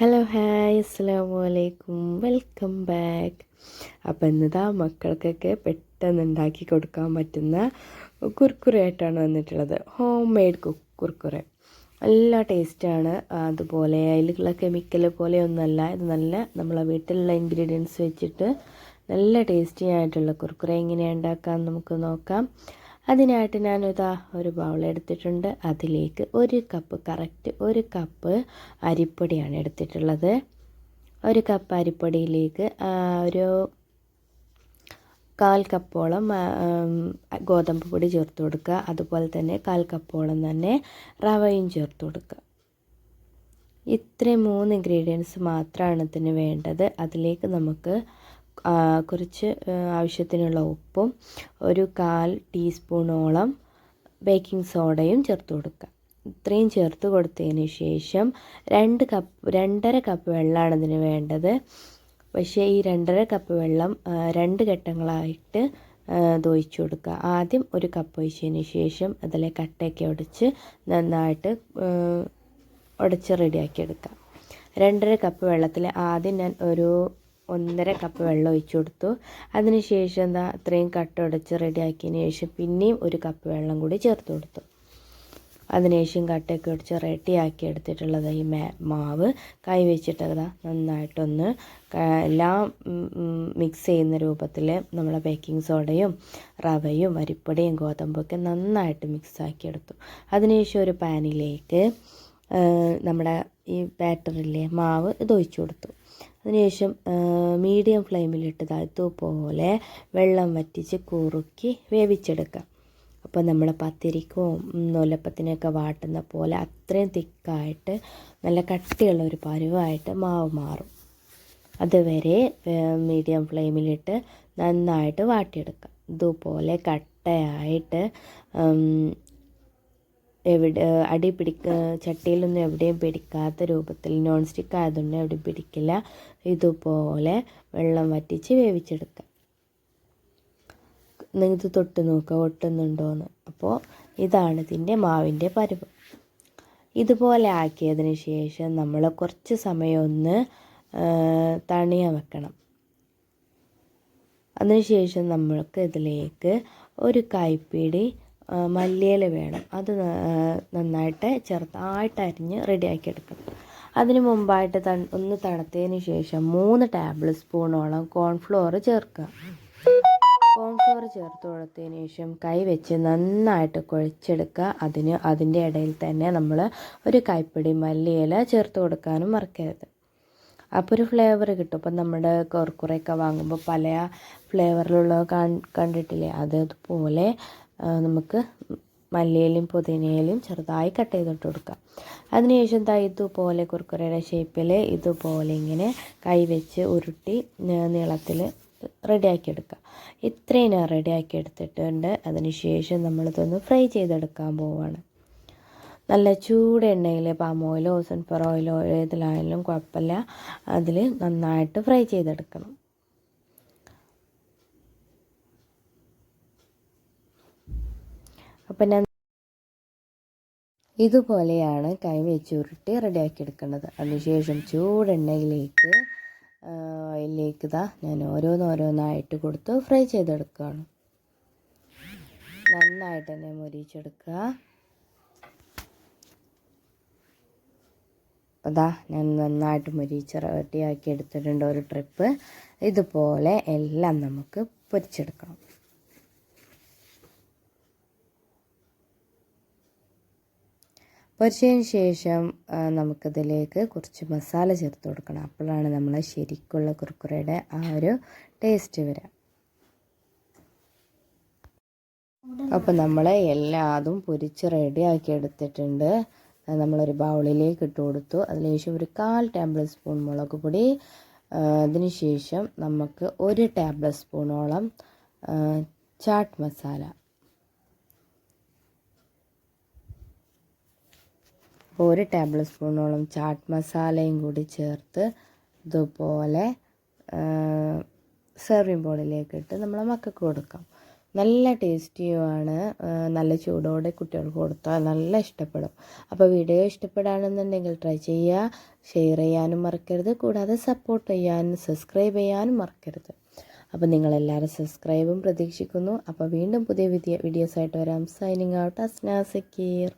Hello hi അസ്സാം വലൈക്കും welcome back അപ്പം ഇന്നിതാ മക്കൾക്കൊക്കെ പെട്ടെന്ന് ഉണ്ടാക്കി കൊടുക്കാൻ പറ്റുന്ന കുർക്കുറയായിട്ടാണ് വന്നിട്ടുള്ളത്. ഹോം മെയ്ഡ് കുക്ക് കുർക്കുറെ നല്ല ടേസ്റ്റാണ് അതുപോലെ അതിലുള്ള കെമിക്കൽ പോലെയൊന്നുമല്ല ഇത് നല്ല നമ്മളെ വീട്ടിലുള്ള ഇൻഗ്രീഡിയൻസ് വെച്ചിട്ട് നല്ല ടേസ്റ്റി ആയിട്ടുള്ള കുർക്കുറെ എങ്ങനെയാണ് ഉണ്ടാക്കാൻ നമുക്ക് നോക്കാം. അതിനായിട്ട് ഞാനിതാ ഒരു ബൗൾ എടുത്തിട്ടുണ്ട്. അതിലേക്ക് ഒരു കപ്പ് കറക്റ്റ് ഒരു കപ്പ് അരിപ്പൊടിയാണ് എടുത്തിട്ടുള്ളത്. ഒരു കപ്പ് അരിപ്പൊടിയിലേക്ക് ഒരു കാൽ കപ്പോളം ഗോതമ്പ് പൊടി ചേർത്ത് കൊടുക്കുക. അതുപോലെ തന്നെ കാൽ കപ്പോളം തന്നെ റവയും ചേർത്ത് കൊടുക്കുക. ഇത്രയും മൂന്ന് ഇൻഗ്രീഡിയൻസ് മാത്രമാണ് ഇതിന് വേണ്ടത്. അതിലേക്ക് നമുക്ക് കുറച്ച് ആവശ്യത്തിനുള്ള ഉപ്പും ഒരു കാൽ ടീസ്പൂണോളം ബേക്കിംഗ് സോഡയും ചേർത്ത് കൊടുക്കുക. ഇത്രയും ചേർത്ത് കൊടുത്തതിന് ശേഷം രണ്ട് കപ്പ് രണ്ടര കപ്പ് വെള്ളമാണ് ഇതിന് വേണ്ടത്. പക്ഷേ ഈ രണ്ടര കപ്പ് വെള്ളം രണ്ട് ഘട്ടങ്ങളായിട്ട് ദോയിച്ചു കൊടുക്കുക. ആദ്യം ഒരു കപ്പ് ഒഴിച്ചതിന് ശേഷം അതിലെ കട്ടയൊക്കെ ഉടച്ച് നന്നായിട്ട് ഉടച്ച് റെഡിയാക്കി എടുക്കുക. രണ്ടര കപ്പ് വെള്ളത്തിൽ ആദ്യം ഞാൻ ഒരു ഒന്നര കപ്പ് വെള്ളം ഒഴിച്ചു കൊടുത്തു. അതിനുശേഷം എന്താ അത്രയും കട്ട ഉടച്ച് റെഡിയാക്കിയതിന് ശേഷം പിന്നെയും ഒരു കപ്പ് വെള്ളം കൂടി ചേർത്ത് കൊടുത്തു. അതിനുശേഷം കട്ടയൊക്കെ ഉടച്ച് റെഡിയാക്കി എടുത്തിട്ടുള്ളത് ഈ മാവ്. കൈ വെച്ചിട്ട് വെച്ചിട്ടതാ നന്നായിട്ടൊന്ന് എല്ലാം മിക്സ് ചെയ്യുന്ന രൂപത്തിൽ നമ്മളെ ബേക്കിംഗ് സോഡയും റവയും അരിപ്പൊടിയും ഗോതമ്പൊക്കെ നന്നായിട്ട് മിക്സാക്കി എടുത്തു. അതിനുശേഷം ഒരു പാനിലേക്ക് നമ്മുടെ ഈ ബാറ്ററിലെ മാവ് ഇത് ഒഴിച്ചു കൊടുത്തു. അതിനുശേഷം മീഡിയം ഫ്ലെയിമിലിട്ട് ഇതുപോലെ വെള്ളം വറ്റിച്ച് കുറുക്കി വേവിച്ചെടുക്കാം അപ്പോൾ നമ്മൾ പത്തിരിക്കും നൂലപ്പത്തിനൊക്കെ വാട്ടുന്ന പോലെ അത്രയും തിക്കായിട്ട് നല്ല കട്ടിയുള്ള ഒരു പരുവായിട്ട് മാവ് മാറും. അതുവരെ മീഡിയം ഫ്ലെയിമിലിട്ട് നന്നായിട്ട് വാട്ടിയെടുക്കാം ഇതുപോലെ കട്ടയായിട്ട് എവിടെ അടി പിടിക്ക ചട്ടിയിലൊന്നും എവിടെയും പിടിക്കാത്ത രൂപത്തിൽ നോൺ സ്റ്റിക്ക് ആയതുകൊണ്ട് എവിടെ പിടിക്കില്ല. ഇതുപോലെ വെള്ളം വറ്റിച്ച് വേവിച്ചെടുക്കുക. നിങ്ങൾക്ക് തൊട്ട് നോക്കുക ഒട്ടുന്നുണ്ടോയെന്ന് അപ്പോൾ ഇതാണ് ഇതിന്റെ മാവിന്റെ പരുവ്. ഇതുപോലെ ആക്കിയതിന് ശേഷം നമ്മൾ കുറച്ച് സമയം ഒന്ന് തണിയാൻ വെക്കണം. അതിനുശേഷം നമ്മൾക്ക് ഇതിലേക്ക് ഒരു കൈപ്പിടി മല്ലിയില വേണം. അത് നന്നായിട്ട് ചെറുതായിട്ട് അരിഞ്ഞ് റെഡിയാക്കി എടുക്കണം അതിന് മുമ്പായിട്ട് ഒന്ന് തണുത്തതിന് ശേഷം മൂന്ന് ടേബിൾ സ്പൂണോളം കോൺഫ്ലോർ ചേർക്കുക. കോൺഫ്ലോർ ചേർത്ത് കൊടുത്തതിന് ശേഷം കൈ വെച്ച് നന്നായിട്ട് കുഴച്ചെടുക്കുക. അതിന് അതിന്റെ ഇടയിൽ തന്നെ നമ്മൾ ഒരു കൈപ്പിടി മല്ലിയില ചേർത്ത് കൊടുക്കാനും മറക്കരുത്. അപ്പോൾ ഒരു ഫ്ലേവർ കിട്ടും. ഇപ്പം നമ്മുടെ കുറക്കുറയൊക്കെ വാങ്ങുമ്പോൾ പല ഫ്ലേവറിലുള്ള കണ്ടിട്ടില്ലേ? അതുപോലെ നമുക്ക് മല്ലിയിലും പുതിനയിലും ചെറുതായി കട്ട് ചെയ്തിട്ട് കൊടുക്കാം. അതിനുശേഷം ദാ ഇതുപോലെ കുർക്കുരയുടെ ഷേപ്പിൽ ഇതുപോലെ ഇങ്ങനെ കൈവച്ച് ഉരുട്ടി നീളത്തിൽ റെഡിയാക്കി എടുക്കുക ഇത്രയും ഞാൻ റെഡിയാക്കി എടുത്തിട്ടുണ്ട്. അതിനുശേഷം നമ്മളിതൊന്ന് ഫ്രൈ ചെയ്തെടുക്കാൻ പോവുകയാണ് നല്ല ചൂട് എണ്ണയിൽ പാം ഓയിലോ സൺഫ്ലവർ ഓയിലോ ഏതിലായാലും കുഴപ്പമില്ല. അതിൽ നന്നായിട്ട് ഫ്രൈ ചെയ്തെടുക്കണം. അപ്പം ഞാൻ ഇതുപോലെയാണ് കൈ വെച്ച് ഉരുട്ടി റെഡിയാക്കി എടുക്കുന്നത്. അതിനുശേഷം ചൂടെണ്ണയിലേക്ക് അതിലേക്ക് ഇതാ ഞാൻ ഓരോന്നോരോന്നായിട്ട് കൊടുത്ത് ഫ്രൈ ചെയ്തെടുക്കുകയാണ്. നന്നായിട്ട് തന്നെ മുരിച്ചെടുക്കുക. അതാ ഞാൻ നന്നായിട്ട് മുരിച്ച് റെഡിയാക്കി എടുത്തിട്ടുണ്ട് ഒരു ട്രിപ്പ്. ഇതുപോലെ എല്ലാം നമുക്ക് പൊരിച്ചെടുക്കണം. പൊരിച്ചതിന് ശേഷം നമുക്കിതിലേക്ക് കുറച്ച് മസാല ചേർത്ത് കൊടുക്കണം. അപ്പോഴാണ് നമ്മൾ ശരിക്കുള്ള കുർക്കുറയുടെ ആ ഒരു ടേസ്റ്റ് വരിക അപ്പോൾ നമ്മൾ എല്ലാതും പൊരിച്ച് റെഡിയാക്കി എടുത്തിട്ടുണ്ട്. നമ്മളൊരു ബൗളിലേക്ക് ഇട്ട് കൊടുത്തു. അതിനുശേഷം ഒരു കാൽ ടേബിൾ സ്പൂൺ മുളക് പൊടി. അതിനുശേഷം നമുക്ക് ഒരു ടേബിൾ സ്പൂണോളം ചാട്ട് മസാല. ഒരു ടേബിൾ സ്പൂണോളം ചാട്ട് മസാലയും കൂടി ചേർത്ത് ഇതുപോലെ സെർവിങ് ബോളിലേക്ക് ഇട്ട് നമ്മളെ മക്കൾക്ക് കൊടുക്കാം. നല്ല ടേസ്റ്റിയുമാണ് നല്ല ചൂടോടെ കുട്ടികൾക്ക് കൊടുത്താൽ നല്ല ഇഷ്ടപ്പെടും. അപ്പോൾ വീഡിയോ ഇഷ്ടപ്പെടുകയാണെന്നുണ്ടെങ്കിൽ ട്രൈ ചെയ്യുക. ഷെയർ ചെയ്യാനും മറക്കരുത്. കൂടാതെ സപ്പോർട്ട് ചെയ്യാനും സബ്സ്ക്രൈബ് ചെയ്യാനും മറക്കരുത്. അപ്പോൾ നിങ്ങളെല്ലാവരും സബ്സ്ക്രൈബും പ്രതീക്ഷിക്കുന്നു. അപ്പോൾ വീണ്ടും പുതിയ വീഡിയോസായിട്ട് വരാം. Signing out Asnas Zakir.